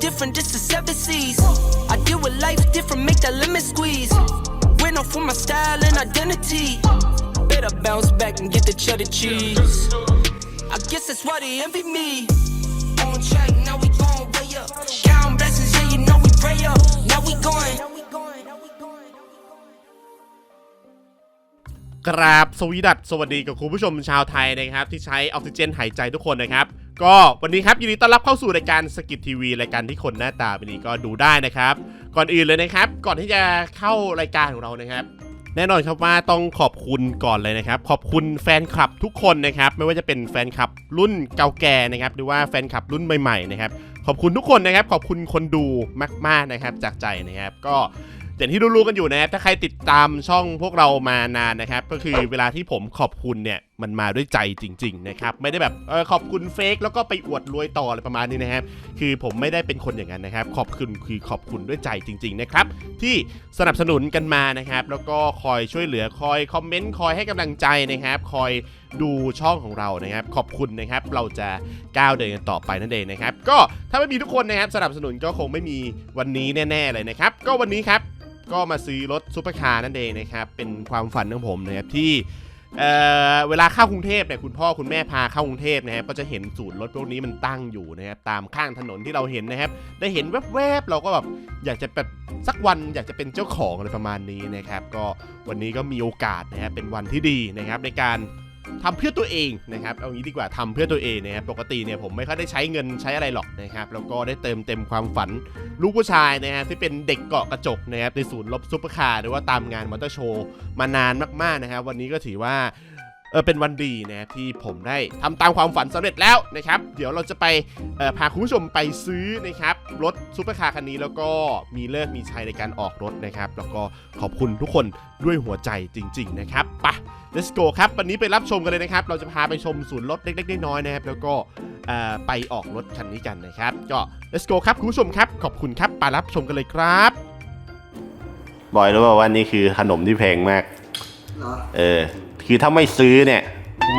different, this is seven seas. I deal with life different, make that lemon squeeze. Went off for my style and identity. Better bounce back and get the cheddar cheese. I guess that's why they envy me. On track, now we going way up. Count blessings, yeah, you know we pray up. Now we going. กราบสวีดัตสวัสดีกับคุณผู้ชมชาวไทยนะครับ ที่ใช้ออกซิเจนหายใจทุกคนนะครับ ก็วันนี้ครับยินดีต้อนรับเข้าสู่รายการสกิททีวีรายการที่คนหน้าตาเป็นนี้ก็ดูได้นะครับ ก่อนอื่นเลยนะครับ ก่อนที่จะเข้ารายการของเรานะครับ แน่นอนครับว่าต้องขอบคุณก่อนเลยนะครับ ขอบคุณแฟนคลับทุกคนนะครับ ไม่ว่าจะเป็นแฟนคลับรุ่นเก่าแก่นะครับหรือว่าแฟนคลับรุ่นใหม่ๆนะครับขอบคุณทุกคนนะครับ ขอบคุณคนดูมากๆนะครับจากใจนะครับ ก็อย่างที่รู้ๆกันอยู่นะครับถ้าใครติดตามช่องพวกเรามานานนะครับ ก็คือเวลาที่ผมขอบคุณเนี่ย มันมาด้วยใจจริง ๆ นะครับ ไม่ได้แบบออขอบคุณเฟกแล้วก็ไปอวดรวยต่ออะไรประมาณนี้นะครับ คือผมไม่ได้เป็นคนอย่างนั้นนะครับ ขอบคุณคือขอบคุณด้วยใจจริง ๆ นะครับ ที่สนับสนุนกันมานะครับ แล้วก็คอยช่วยเหลือคอยคอมเมนต์คอยให้กำลังใจนะครับ คอยดูช่องของเรานะครับ ขอบคุณนะครับ เราจะก้าวเดินกันต่อไปนั่นเองนะครับ ก็ถ้าไม่มีทุกคนนะครับสนับสนุนก็คงไม่มีวันนี้แน่ๆเลยนะครับ ก็วันนี้ครับก็มาซื้อรถซุปเปอร์คาร์นั่นเองนะครับ เป็นความฝันของผมนะครับที่ เอ่อเวลาเข้ากรุงเทพเนี่ยคุณพ่อคุณแม่พาเข้ากรุงเทพนะครับก็จะเห็นศูนย์รถพวกนี้มันตั้งอยู่นะครับตามข้างถนนที่เราเห็นนะครับ ได้เห็นแวบๆเราก็แบบอยากจะแบบสักวันอยากจะเป็นเจ้าของอะไรประมาณนี้นะครับ ก็วันนี้ก็มีโอกาสนะครับเป็นวันที่ดีนะครับในการ ทำเพื่อตัวเองนะครับเอางี้ดีกว่าทำเพื่อตัวเองนะครับปกติเนี่ยผมไม่ค่อยได้ใช้เงินใช้อะไรหรอกนะครับแล้วก็ได้เติมเต็มความฝันลูกผู้ชายนะฮะที่เป็นเด็กเกาะกระจกนะครับในศูนย์ลบซุปเปอร์คาร์หรือว่าตามงานมอเตอร์โชว์มานานมากๆนะครับวันนี้ก็ถือว่า เออเป็นวันดีนะครับที่ผมได้ทำตามความฝันสำเร็จแล้วนะครับ เดี๋ยวเราจะไปเอ่อพาคุณผู้ชมไปซื้อนะครับรถซุปเปอร์คาร์คันนี้แล้วก็มีเลิกมีชัยในการออกรถนะครับ แล้วก็ขอบคุณทุกคนด้วยหัวใจจริง ๆ นะครับไปะ let's go ครับ วันนี้ไปรับชมกันเลยนะครับ เราจะพาไปชมศูนย์รถเล็กๆน้อยๆนะครับ แล้วก็เอ่อไปออกรถคันนี้กันนะครับ ก็ let's go ครับคุณผู้ชมครับ ขอบคุณครับไปรับชมกันเลยครับบอยรู้ป่าว่านี่คือขนมที่แพงมากเหรอเออ คือถ้าไม่ซื้อเนี่ย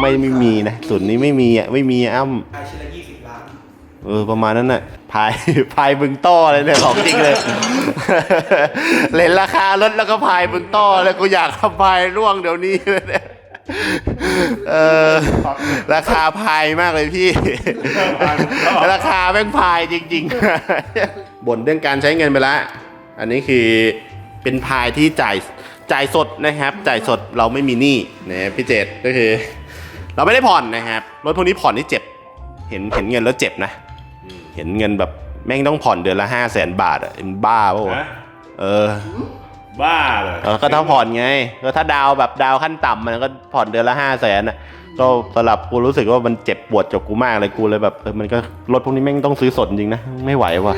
ไม่ไม่มีนะศูนย์นี้ไม่มีอะไม่มีอ้ำขายชิ้นละยี่สิบล้าน เออประมาณนั้นน่ะพายพายบึงต้อเลยเนี่ยของจริงเลย เล่นราคารถแล้วก็พายบึงต้อเลยกูอยากทำพายร่วงเดี๋ยวนี้เลยเนี่ยเออราคาพายมากเลยพี่ ราคาแม่งพายจริง ๆบ่นเรื่องการใช้เงินไปละ อันนี้คือเป็นพายที่จ่าย จ่ายสดนะครับ จ่ายสดเราไม่มีหนี้นะพี่เจตก็คือ เราไม่ได้ผ่อนนะครับรถพวกนี้ผ่อนนี่เจ็บ เห็นเห็นเงินแล้วเจ็บนะ เห็นเงินแบบแม่งต้องผ่อนเดือนละห้าแสนบาทอะเป็นบ้าปะวะฮะเออบ้าเลยเออก็ถ้าผ่อนไง ก็ถ้าดาวแบบดาวขั้นต่ำมันก็ผ่อนเดือนละห้าแสนอะ ก็สำหรับกูรู้สึกว่ามันเจ็บปวดกับกูมากเลยกูเลยแบบเออมันก็รถพวกนี้แม่งต้องซื้อสดจริงนะไม่ไหวว่ะ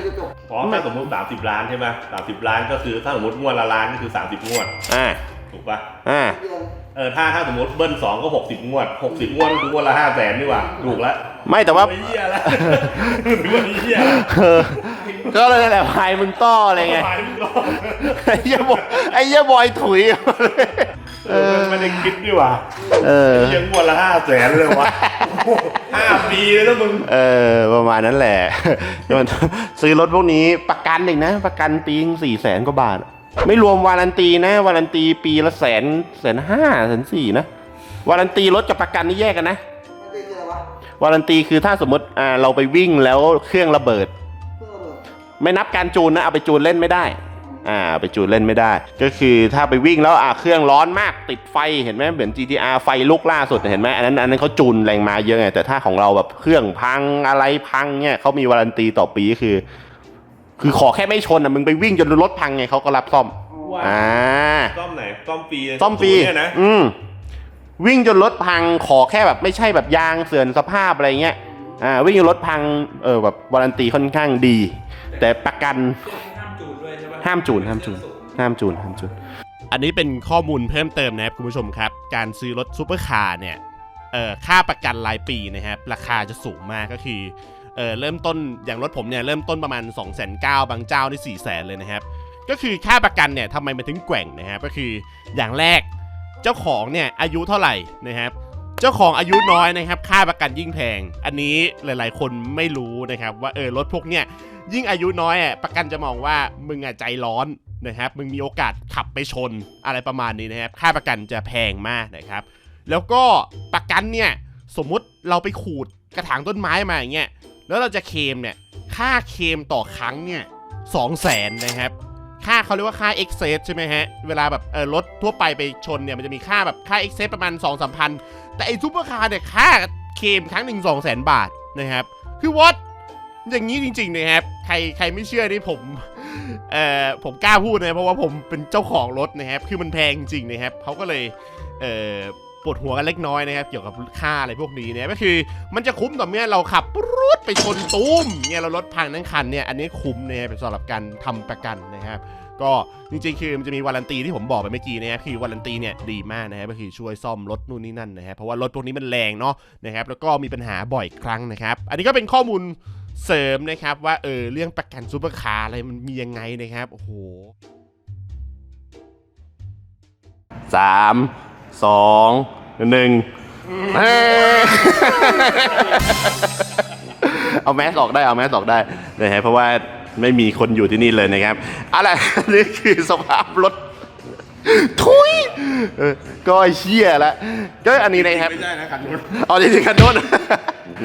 เพราะถ้าสมมติสามสิบล้านใช่ไหมสามสิบล้านก็คือถ้าสมมติงวดละล้านก็คือสามสิบงวด อ่าถูกปะอ่าเออถ้าถ้าสมมติเบิ้ลสองก็หกสิบงวดหกสิบงวดก็คืองวดละห้าแสนนี่หว่าถูกแล้วไม่แต่ว่าไม่เหี้ยแล้วถือว่าเหี้ยแล้วเออก็เลยนั่นแหละพายมึงต้ออะไรไงตายมึงรอดไอ้เหี้ยบอยไอ้เหี้ยบอยถุย เออไม่ได้คิดดีหว่าเออยังงวดละห้าแสนเลยวะห้าปีเลยนะมึง เออ ประมาณนั้นแหละมันซื้อรถพวกนี้ประกันอีกนะ ประกันปีสี่แสนกว่าบาท ไม่รวมวารันตีนะ วารันตีปีละแสนแสนห้าแสนสี่นะ วารันตีรถกับประกันนี่แยกกันนะไม่ได้เจอวะวารันตีคือถ้าสมมติอ่าเราไปวิ่งแล้วเครื่องระเบิดเพื่อระเบิดไม่นับการจูนนะ เอาไปจูนเล่นไม่ได้ อ่าเอาไปจูนเล่นไม่ได้ ก็คือถ้าไปวิ่งแล้วอ่าเครื่องร้อนมากติดไฟเห็นไหมเหมือน GTR ไฟลุกล่าสุดเห็นไหมอันนั้นอันนั้นเขาจูนแรงมาเยอะไงแต่ถ้าของเราแบบเครื่องพังอะไรพังเนี่ยเขามีวารันตีต่อปีคือ คือขอแค่ไม่ชนอะมึงไปวิ่งจนรถพังไงเขาก็รับซ่อมว้าอ่าซ่อมไหนซ่อมฟรีซ่อมฟรีเนี่ยนะอืมวิ่งจนรถพังขอแค่แบบไม่ใช่แบบยางเสื่อมสภาพอะไรเงี้ยอ่าวิ่งจนรถพังเออแบบวารันตีค่อนข้างดี แต่ประกัน ห้ามจูนห้ามจูนห้ามจูนห้ามจูน อันนี้เป็นข้อมูลเพิ่มเติมนะครับคุณผู้ชมครับ การซื้อรถซูเปอร์คาร์เนี่ยเอ่อค่าประกันรายปีนะครับราคาจะสูงมากก็คือเอ่อเริ่มต้นอย่างรถผมเนี่ยเริ่มต้นประมาณ 2 9 0 0 0บางเจ้าที่ 4 0 0 0 0เลยนะครับ ก็คือค่าประกันเนี่ยทำไมมันถึงแกว่งนะครับก็คืออย่างแรกเจ้าของเนี่ยอายุเท่าไหร่นะครับเจ้าของอายุน้อยนะครับ ค่าประกันยิ่งแพง อันนี้หลายๆ คนไม่รู้นะครับ ว่าเออรถพวกเนี้ย ยิ่งอายุน้อยอะประกันจะมองว่ามึงอะใจร้อนนะครับมึงมีโอกาสขับไปชนอะไรประมาณนี้นะครับค่าประกันจะแพงมากนะครับ แล้วก็ประกันเนี่ยสมมุติเราไปขูดกระถางต้นไม้มาอย่างเงี้ยแล้วเราจะเคมเนี่ยค่าเคมต่อครั้งเนี่ยสองแสนนะครับค่าเขาเรียกว่าค่า excess ใช่ไหมฮะ เวลาแบบเออรถทั่วไปไปชนเนี่ยมันจะมีค่าแบบค่า excess ประมาณ 2 3 0 0พันแต่ไอ้ซูเปอร์คาร์เนี่ยค่าเคมครั้งหนึ่ง2 0 0 0 0 0บาทนะครับ คือว a ต อย่างนี้จริงๆนะครับ ใครใครไม่เชื่อนี่ผม เอ่อ ผมกล้าพูดนะ เพราะว่าผมเป็นเจ้าของรถนะครับ คือมันแพงจริงนะครับ เขาก็เลย เอ่อ ปวดหัวกันเล็กน้อยนะครับ เกี่ยวกับค่าอะไรพวกนี้นี่ยก็คือ มันจะคุ้มต่อเมื่อเราขับรุดไปชนตุ้มเนี่ยเรารถพังทั้งคันเนี่ย อันนี้คุ้มนะครับสำหรับการทำประกันนะครับก็จริงๆ คือมันจะมีวารันตีที่ผมบอกไปเมื่อกี้นะครับคือวารันตีเนี่ยดีมากนะครับก็คือช่วยซ่อมรถนู่นนี่นั่นนะครับเพราะว่ารถพวกนี้มันแรงเนาะนะครับแล้วก็มีปัญหาบ่อยครั้งนะครับ อันนี้ก็เป็นข้อมูล เสริมนะครับว่าเออเรื่องประกันซูเปอร์คาร์อะไรมันมียังไงนะครับโอ้โหสามสองหนึ่งเอ้ยเอาแมสออกได้เอาแมสออกได้นะฮะเพราะว่าไม่มีคนอยู่ที่นี่เลยนะครับอะไรนี่คือสภาพรถทุยเออก็เชี่ยละก็อันนี้นะครับ ไม่ใช่นะคันนู้น เอาจริงๆคันโน้น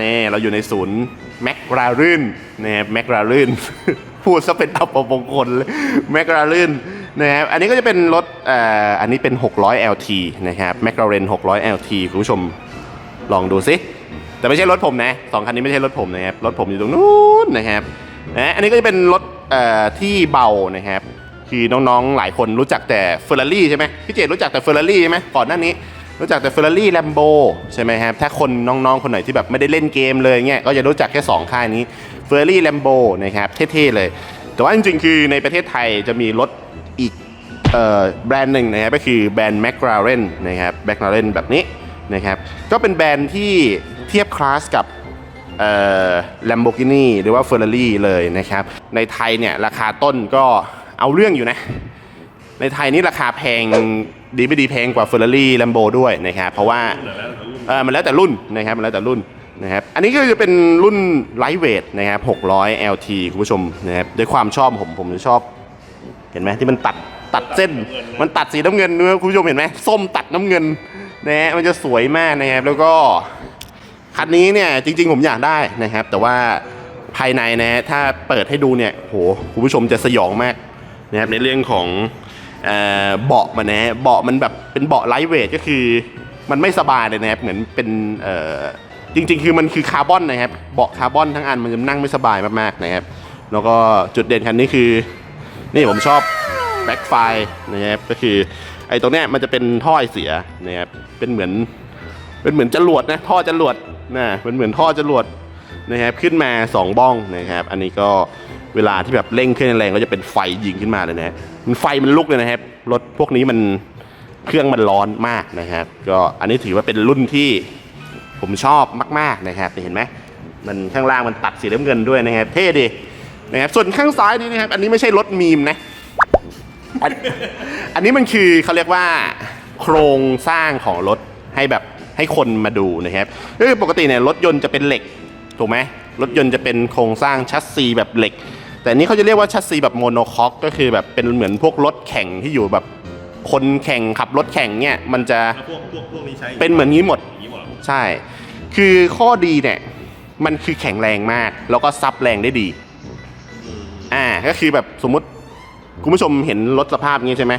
นี่เราอยู่ในศูนย์ แม็กรารื่นนะครับแม็กรารื่น พูดซะเป็นอัปมงคลเลยแม็กรารื่นนะครับอันนี้ก็จะเป็นรถอ่ออันนี้เป็น 600 LT นะครับแม c ลาเรน600 LT คุณผู้ชมลองดูสิแต่ไม่ใช่รถผมนะสองคันนี้ไม่ใช่รถผมนะครับรถผมอยู่ตรงนู้นนะครับนะอันนี้ก็จะเป็นรถอ่อที่เบานะครับคือน้องๆหลายคนรู้จักแต่เฟอร์รารี่ใช่ไหมพี่เจดรู้จักแต่เฟอร์รารี่ใช่ไหมก่อนหน้านี้ รู้จักแต่เฟอร์รารี่แลมโบใช่ไหมครับถ้าคนน้องๆ คนไหนที่แบบไม่ได้เล่นเกมเลยเงี้ยก็จะรู้จักแค่ 2 ค่ายนี้เฟอร์รารี่แลมโบนะครับเท่ๆเลย แต่ว่าจริงๆ คือในประเทศไทยจะมีรถอีกแบรนด์หนึ่งนะครับก็คือแบรนด์ McLaren นะครับ McLaren แบบนี้นะครับก็เป็นแบรนด์ที่เทียบคลาสกับเอ่อ Lamborghini หรือว่า Ferrari เลยนะครับในไทยเนี่ยราคาต้นก็เอาเรื่องอยู่นะ ในไทยนี่ราคาแพงดีไม่ดีแพงกว่า Ferrari Lambo ด้วยนะครับเพราะว่าเออมันแล้วแต่รุ่นนะครับมันแล้วแต่รุ่นนะครับอันนี้ก็จะเป็นรุ่นไลท์เวทนะครับ600 LT คุณผู้ชมนะครับด้วยความชอบผมผมจะชอบ เห็นไหมที่มันตัดตัดเส้น มันตัดสีน้ำเงินด้วยคุณผู้ชมเห็นไหมส้มตัดน้ำเงินนะฮะมันจะสวยมากนะครับแล้วก็คันนี้เนี่ยจริง ๆ ผมอยากได้นะครับ แต่ว่าภายในนะถ้าเปิดให้ดูเนี่ยโหคุณผู้ชมจะสยองมากนะครับในเรื่องของ เบาะมันนะฮะเบาะมันแบบเป็นเบาะไลท์เวทก็คือ มันไม่สบายเลยนะครับเหมือนเป็นจริง ๆ คือมันคือคาร์บอนนะครับเบาะคาร์บอนทั้งอันมันจะนั่งไม่สบายมากๆนะครับแล้วก็จุดเด่นคันนี้คือ นี่ผมชอบแบ็คไฟนะครับก็คือไอ้ตรงเนี้ยมันจะเป็นท่อไอเสียนะครับเป็นเหมือนเป็นเหมือนจรวดนะท่อจรวดนะเป็นเหมือนท่อจรวดนะครับขึ้นมา 2บ้องนะครับ อันนี้ก็ เวลาที่แบบเร่งขึ้นแรงก็จะเป็นไฟยิงขึ้นมาเลยนะฮะมันไฟมันลุกเลยนะครับรถพวกนี้มันเครื่องมันร้อนมากนะครับ ก็อันนี้ถือว่าเป็นรุ่นที่ผมชอบมาก ๆนะครับเห็นไหมมันข้างล่างมันตัดสีน้ำเงินด้วยนะครับเท่ดีนะครับส่วนข้างซ้ายนี้นะครับ อันนี้ไม่ใช่รถมีมนะอันอันนี้มันคือเขาเรียกว่า โครงสร้างของรถให้แบบให้คนมาดูนะครับคือปกติเนี่ยรถยนต์จะเป็นเหล็กถูกไหมรถยนต์จะเป็นโครงสร้างชัสซีแบบเหล็ก แต่อันนี้เขาจะเรียกว่าชัสซีแบบโมโนคอกก็คือแบบเป็นเหมือนพวกรถแข่งที่อยู่แบบคนแข่งขับรถแข่งเนี่ยมันจะพวกพวกพวกนี้ใช้เป็นเหมือนนี้หมด อย่างนี้หมดเหรอใช่ คือข้อดีเนี่ยมันคือแข็งแรงมาก แล้วก็ซับแรงได้ดี อ่า ก็คือแบบสมมุติคุณผู้ชมเห็นรถสภาพนี้ใช่ไหม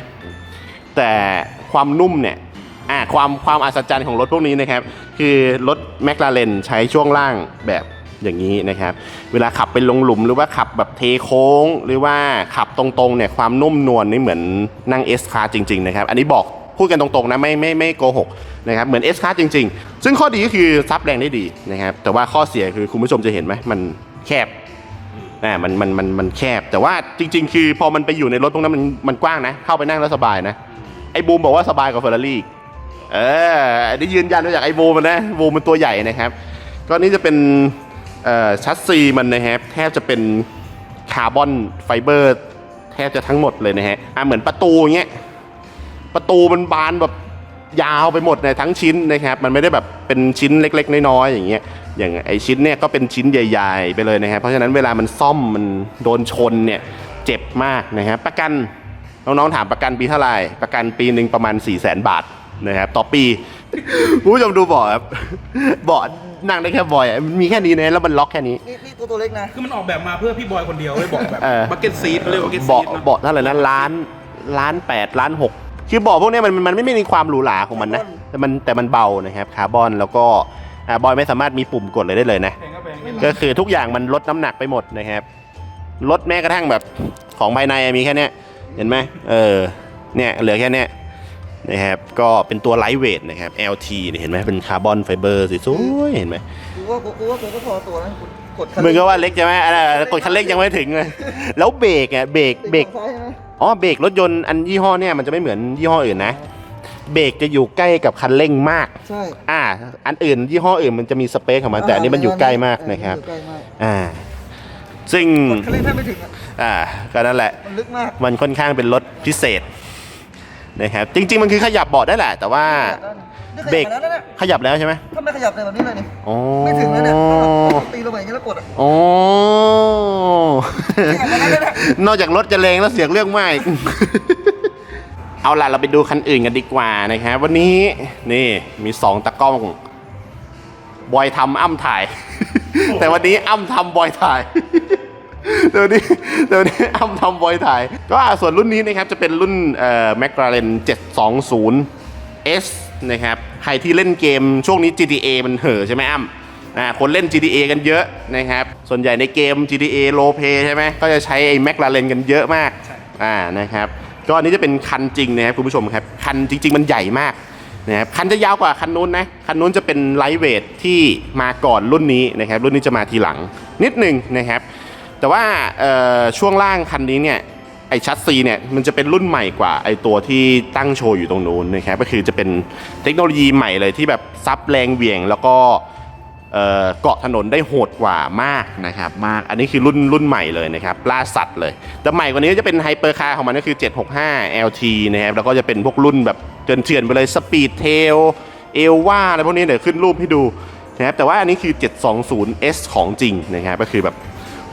แต่ความนุ่มเนี่ย อ่า ความความอัศจรรย์ของรถพวกนี้นะครับ คือรถแมคลาเรนใช้ช่วงล่างแบบ อย่างนี้นะครับ เวลาขับไปลงหลุมหรือว่าขับแบบเทโค้ง หรือว่าขับตรงๆเนี่ยความนุ่มนวลนี่เหมือนนั่ง S คาจริงๆนะครับ อันนี้บอกพูดกันตรงๆนะไม่ไม่ไม่โกหกนะครับเหมือน S คาจริง ๆ ซึ่งข้อดีก็คือซับแรงได้ดีนะครับ แต่ว่าข้อเสียคือคุณผู้ชมจะเห็นไหมมันแคบอ่ามันมันมันมันแคบ แต่ว่าจริง ๆ คือพอมันไปอยู่ในรถตรงนั้นมันมันกว้างนะ เข้าไปนั่งแล้วสบายนะไอ้บูมบอกว่าสบายกว่าเฟอร์รารี่เอออันนี้ยืนยันมาจากไอ้บูมมันนะบูมมันตัวใหญ่นะครับ ก็นี่จะเป็น ชัสซีมันนะครับแทบจะเป็นคาร์บอนไฟเบอร์แทบจะทั้งหมดเลยนะฮะอ่าเหมือนประตูเงี้ยประตูมันบานแบบยาวไปหมดในทั้งชิ้นนะครับ มันไม่ได้แบบเป็นชิ้นเล็ก ๆ น้อยๆอย่างเงี้ยอย่างไอชิ้นเนี่ยก็เป็นชิ้นใหญ่ ๆ ไปเลยนะครับ เพราะฉะนั้นเวลามันซ่อมมันโดนชนเนี่ยเจ็บมากนะครับประกันน้องๆถามประกันปีเท่าไหร่ประกันปีหนึ่งประมาณ4 0 0 0 0 0บาทนะครับต่อปี คุณผู้ชมดูเบาะครับเบาะนั่งได้แค่บอยอะมันมีแค่นี้นะแล้วมันล็อกแค่นี้ นี่นี่ตัวตัวเล็กนะ คือมันออกแบบมาเพื่อพี่บอยคนเดียวเลยบอกแบบเออ บักเก็ตซีดเรียกบักเก็ตซีเบาะดนะเบาะเท่าไหร่นะล้านล้านแปดล้านหกคือเบาะพวกเนี้ยมันมันไม่มีความหรูหราของมันนะ แต่มันแต่มันเบานะครับคาร์บอนแล้วก็อ่าบอยไม่สามารถมีปุ่มกดเลยได้เลยนะแพงก็แพงก็คือทุกอย่างมันลดน้ำหนักไปหมดนะครับลดแม้กระทั่งแบบของภายในมีแค่เนี้ยเห็นไหมเออเนี่ยเหลือแค่เนี้ย นะครับก็เป็นตัวไลท์เวทนะครับ LT เนี่ยเห็นไหมเป็นคาร์บอนไฟเบอร์สวยๆเห็นไหมกูว่ากูว่ากูก็พอตัวนะกดคันมึงก็ว่าเล็กใช่ไหมอันนั้นกดคันเล็กยังไม่ถึงเลยแล้วเบรกอะเบรกเบรกอ๋อเบรกรถยนต์อันยี่ห้อเนี่ยมันจะไม่เหมือนยี่ห้ออื่นนะเบรกจะอยู่ใกล้กับคันเร่งมาก ใช่ อ่า อันอื่นยี่ห้ออื่นมันจะมีสเปคของมันแต่อันนี้มันอยู่ใกล้มากนะครับอยู่ใกล้มากอ่า ซึ่งกดคันเร่งแทบไม่ถึงอะอ่า ก็นั่นแหละ มันลึกมาก มันค่อนข้างเป็นรถพิเศษ นะครับจริง ๆ มันคือขยับเบาะได้แหละ แต่ว่านี่เบรกขยับแล้วนะเนี่ยขยับแล้วใช่ไหมถ้าไม่ขยับเลยแบบนี้เลยนี่อ๋อไม่ถึงแล้วเนี่ยตีลงไปอย่างนี้แล้วกดอะอ๋อขยับแล้วเนี่ยนอกจากรถจะแรงแล้วเสียงเรื่องมากเอาล่ะเราไปดูคันอื่นกันดีกว่านะครับวันนี้นี่มีสองตะกล้องบอยทำอ้ำถ่าย แต่วันนี้อ้ำทำบอยถ่าย เดี๋ยวนี้เดี๋ยวนี้อ้ำทำบอยถ่าย ก็ส่วนรุ่นนี้นะครับจะเป็นรุ่นเอ่อ McLaren 720 S นะครับ ใครที่เล่นเกมช่วงนี้ GTA มันเห่อะใช่ไหมอ้ำอ่าคนเล่น GTA กันเยอะนะครับ ส่วนใหญ่ในเกม GTA r o l e play ใช่ไหมก็จะใช้ไอ้ McLaren กันเยอะมากอ่านะครับ ก็อันนี้จะเป็นคันจริงนะครับคุณผู้ชมครับ คันจริง ๆ มันใหญ่มากนะครับคันจะยาวกว่าคันนู้นนะ คันนู้นจะเป็นไลท์เวทที่มาก่อนรุ่นนี้นะครับ รุ่นนี้จะมาทีหลังนิดหนึ่งนะครับ แต่ว่าช่วงล่างคันนี้เนี่ยไอชัดซีเนี่ยมันจะเป็นรุ่นใหม่กว่าไอตัวที่ตั้งโชว์อยู่ตรงนู้นนะครับก็คือจะเป็นเทคโนโลยีใหม่เลยที่แบบซับแรงเหวี่ยง แล้วก็เอ่อเกาะถนนได้โหดกว่ามากนะครับมากอันนี้คือรุ่นรุ่นใหม่เลยนะครับล่าสัตว์เลย แต่ใหม่กว่านี้ก็จะเป็นไฮเปอร์คาร์ของมันก็คือ 765 LT นะครับแล้วก็จะเป็นพวกรุ่นแบบเถื่อนๆไปเลยสปีดเทลเอลว่าอะไรพวกนี้เดี๋ยวขึ้นรูปให้ดูนะครับแต่ว่าอันนี้คือ 720S ของจริงนะครับก็คือแบบ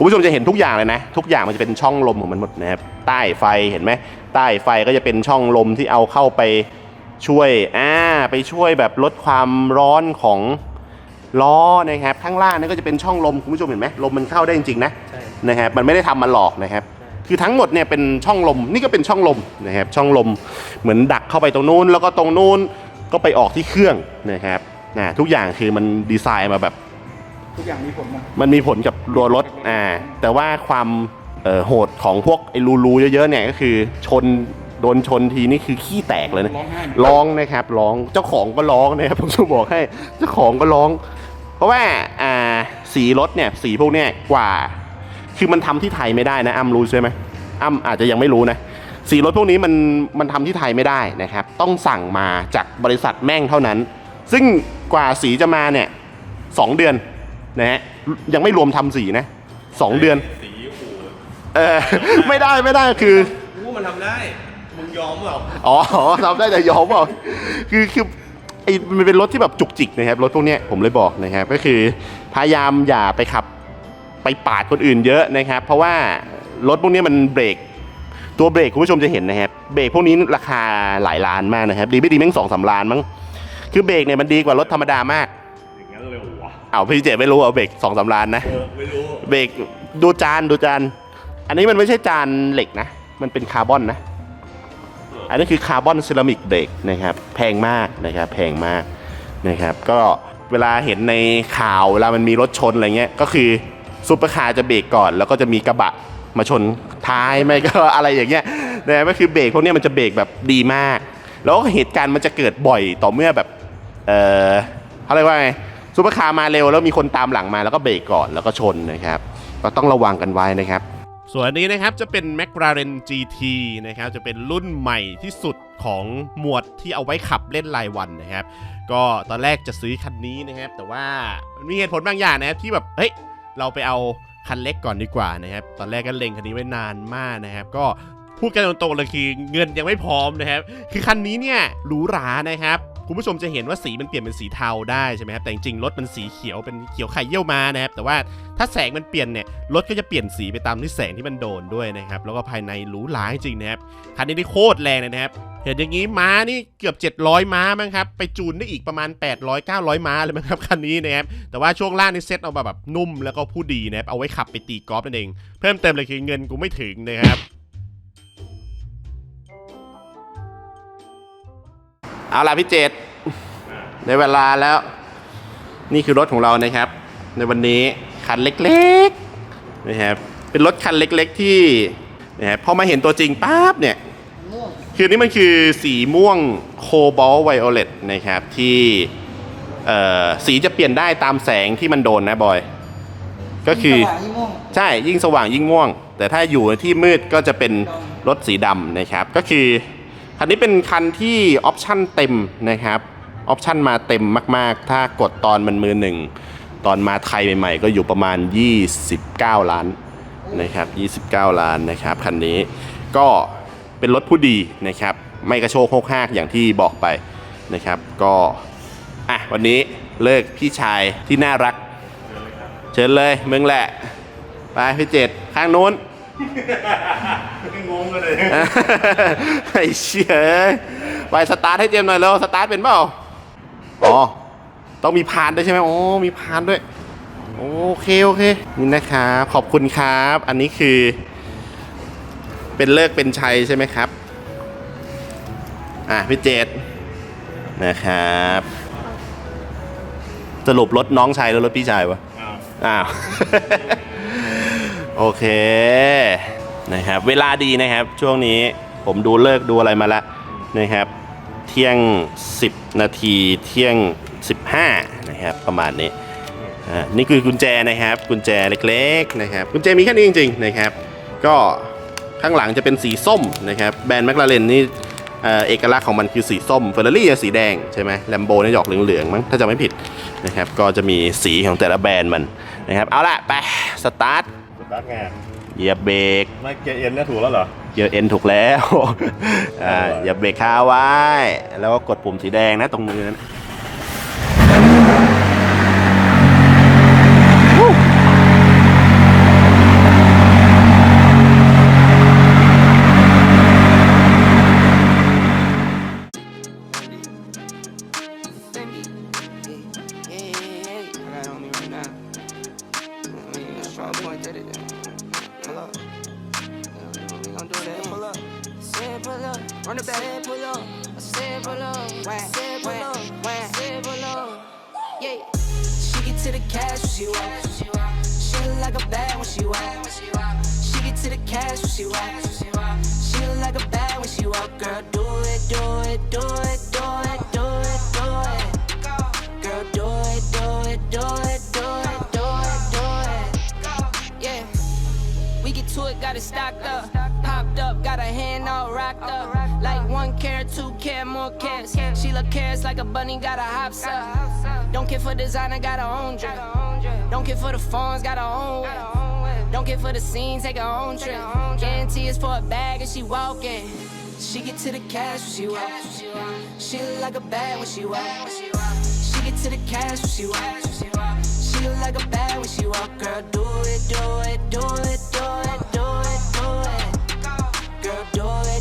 คุณผู้ชมจะเห็นทุกอย่างเลยนะ ทุกอย่างมันจะเป็นช่องลมของมันหมดนะครับใต้ไฟเห็นไหมใต้ไฟก็จะเป็นช่องลมที่เอาเข้าไปช่วยอ่าไปช่วยแบบลดความร้อนของล้อนะครับข้างล่างนั่นก็จะเป็นช่องลมคุณผู้ชมเห็นไหมลมมันเข้าได้จริงๆนะใช่นะครับมันไม่ได้ทำมาหลอกนะครับ คือทั้งหมดเนี่ยเป็นช่องลมนี่ก็เป็นช่องลมนะครับช่องลมเหมือนดักเข้าไปตรงนู้น แล้วก็ตรงนู้นก็ไปออกที่เครื่องนะครับนะทุกอย่างคือมันดีไซน์มาแบบ ทุกอย่างมีผลหมดมันมีผลกับตัวรถอ่าแต่ว่าความเอ่อโหดของพวกไอ้รูๆเยอะๆเนี่ยก็คือชนโดนชนทีนี่คือขี้แตกเลยนะร้องไห้ร้องนะครับร้องเจ้าของก็ร้องนะครับผมจะบอกให้เจ้าของก็ร้อง เพราะว่าอ่าสีรถเนี่ยสีพวกเนี้ยกว่า คือมันทำที่ไทยไม่ได้นะอ้ำรู้ใช่ไหมอ้ำอาจจะยังไม่รู้นะ สีรถพวกนี้มันมันทำที่ไทยไม่ได้นะครับ ต้องสั่งมาจากบริษัทแม่งเท่านั้น ซึ่งกว่าสีจะมาเนี่ยสองเดือน นะฮะยังไม่รวมทำสีนะสองเดือน สีโอ้โหเออไม่ได้ไม่ได้คือกูมันทำได้ มึงยอมเปล่าอ๋อทำได้แต่ยอมเปล่าคือคือไอ้มันเป็นรถที่แบบจุกจิกนะครับรถพวกเนี้ยผมเลยบอกนะครับก็คือพยายามอย่าไปขับไปปาดคนอื่นเยอะนะครับ เพราะว่ารถพวกเนี้ยมันเบรกตัวเบรกคุณผู้ชมจะเห็นนะครับเบรกพวกนี้ราคาหลายล้านมากนะครับ ดีไม่ดีแม่งสองสามล้านมั้งคือเบรกเนี่ยมันดีกว่ารถธรรมดามาก เอาพี่เจไม่รู้เอาเบรกสองสามล้านนะเออไม่รู้เบรกดูจานดูจาน อันนี้มันไม่ใช่จานเหล็กนะ มันเป็นคาร์บอนนะ อันนี้คือคาร์บอนเซรามิกเบรกนะครับ แพงมากนะครับ แพงมากนะครับ ก็เวลาเห็นในข่าวเวลามันมีรถชนอะไรเงี้ย ก็คือซุปเปอร์คาร์จะเบรกก่อน แล้วก็จะมีกระบะมาชนท้ายไม่ก็อะไรอย่างเงี้ยนะก็คือเบรกพวกเนี้ยมันจะเบรกแบบดีมาก แล้วก็เหตุการณ์มันจะเกิดบ่อยต่อเมื่อแบบ เออเขาเรียกว่าไง ซุปเปอร์คาร์มาเร็วแล้วมีคนตามหลังมาแล้วก็เบรกก่อนแล้วก็ชนนะครับก็ต้องระวังกันไว้นะครับ ส่วนอันนี้นะครับจะเป็น McLaren GT นะครับจะเป็นรุ่นใหม่ที่สุดของหมวดที่เอาไว้ขับเล่นรายวันนะครับ ก็ตอนแรกจะซื้อคันนี้นะครับ แต่ว่ามีเหตุผลบางอย่างนะครับที่แบบเฮ้ยเราไปเอาคันเล็กก่อนดีกว่านะครับ ตอนแรกก็เล็งคันนี้ไว้นานมากนะครับ ก็พูดกันตรงๆเลยคือเงินยังไม่พร้อมนะครับ คือคันนี้เนี่ยหรูหรานะครับ คุณผู้ชมจะเห็นว่าสีมันเปลี่ยนเป็นสีเทาได้ใช่ไหมครับแต่จริงๆรถมันสีเขียวเป็นเขียวไข่เยี่ยวม้านะครับแต่ว่าถ้าแสงมันเปลี่ยนเนี่ยรถก็จะเปลี่ยนสีไปตามที่แสงที่มันโดนด้วยนะครับแล้วก็ภายในหรูหราจริงนะครับคันนี้นี่โคตรแรงเลยนะครับเห็นอย่างนี้ม้านี่เกือบ 700 ม้ามั้งครับ ไปจูนได้อีกประมาณ 800 900 ม้าเลยมั้งครับคันนี้นะครับ แต่ว่าช่วงล่างนี่เซ็ตเอามาแบบนุ่มแล้วก็ผู้ดีนะครับ เอาไว้ขับไปตีกอล์ฟนั่นเอง เพิ่มเติมเลยคือเงินกูไม่ถึงนะครับ เอาล่ะพี่เจตในเวลาแล้ว นี่คือรถของเรานะครับ ในวันนี้คันเล็กๆนะครับเป็นรถคันเล็ก ๆ ที่นะครับพอมาเห็นตัวจริงปั๊บเนี่ยม่วงคือนี่มันคือสีม่วงโคบอลไวโอเลตนะครับที่เอ่อสีจะเปลี่ยนได้ตามแสงที่มันโดนนะบอย ก็คือสว่างยิ่งม่วงใช่ยิ่งสว่างยิ่งม่วง แต่ถ้าอยู่ในที่มืดก็จะเป็นรถสีดำนะครับ ก็คือ คันนี้เป็นคันที่ออปชั่นเต็มนะครับออปชั่นมาเต็มมาก ๆ ถ้ากดตอนมันมือหนึ่งตอนมาไทยใหม่ๆ ก็อยู่ประมาณ 29 ล้านนะครับ 29 ล้านนะครับคันนี้ก็เป็นรถผู้ดีนะครับ ไม่กระโชกโคกหากอย่างที่บอกไปนะครับก็อะวันนี้เลิกพี่ชายที่น่ารัก เชิญเลยมึงแหละ ไปพี่เจ็ดข้างนู้น งงกันเลยไอ้เชี่ยเอ้ยไปสตาร์ทให้เจมส์หน่อยเร็วสตาร์ทเป็นเปล่าอ๋อต้องมีพานด้วยใช่ไหมโอ้มีพานด้วยโอเคโอเคนี่นะครับขอบคุณครับ อันนี้คือ เป็นเลิกเป็นชัยใช่ไหมครับ อะพี่เจดนะครับสรุปรถน้องชายหรือรถพี่ชายวะอ้าว โอเคนะครับเวลาดีนะครับช่วงนี้ผมดูเลิกดูอะไรมาแล้วนะครับ เที่ยง 10 นาทีเที่ยง 15นะครับประมาณนี้อ่านี่คือกุญแจนะครับ กุญแจเล็กๆนะครับ กุญแจมีแค่นี้จริงๆนะครับ ก็ข้างหลังจะเป็นสีส้มนะครับ แบรนด์แมคลาเรนนี่เอ่อเอกลักษณ์ของมันคือสีส้มเฟอร์รารี่จะสีแดงใช่ไหมแลมโบนี่จะออกเหลืองๆมั้งถ้าจะไม่ผิดนะครับ ก็จะมีสีของแต่ละแบรนด์มันนะครับ เอาละไปสตาร์ท สตาร์ทไงเหยียบเบรกไม่เกียร์เอ็นเนี่ยถูกแล้วเหรอเหยียบเอ็นถูกแล้ว อ่าเหยียบเบรกค้างไว้ แล้วก็กดปุ่มสีแดงนะตรงมือนะ point it. Pull up. We gon' do that. Pull up. Say pull up. Run it back. Say pull up. I said pull up. Wham. Say pull up. Pull up. Yeah. She get to the cash when she walk. She look like a bad when she walk. She get to the cash when she walk. She look like a bad when she walk. Girl, do it, do it, do it, all rocked up. Like one care, two care, more carats. She look carrots like a bunny, got a hops up. Don't care for designer, got her own drip. Don't care for the phones, got her own whip. Don't care for the scene, take her own trip. Guarantee it's for a bag and she walking. She get to the cash when she walk. She look like a bad when she walk. She get to the cash when she walk. She look like a bag when she walk. Girl, do it, do it, do it, do it, do it, do it, boy.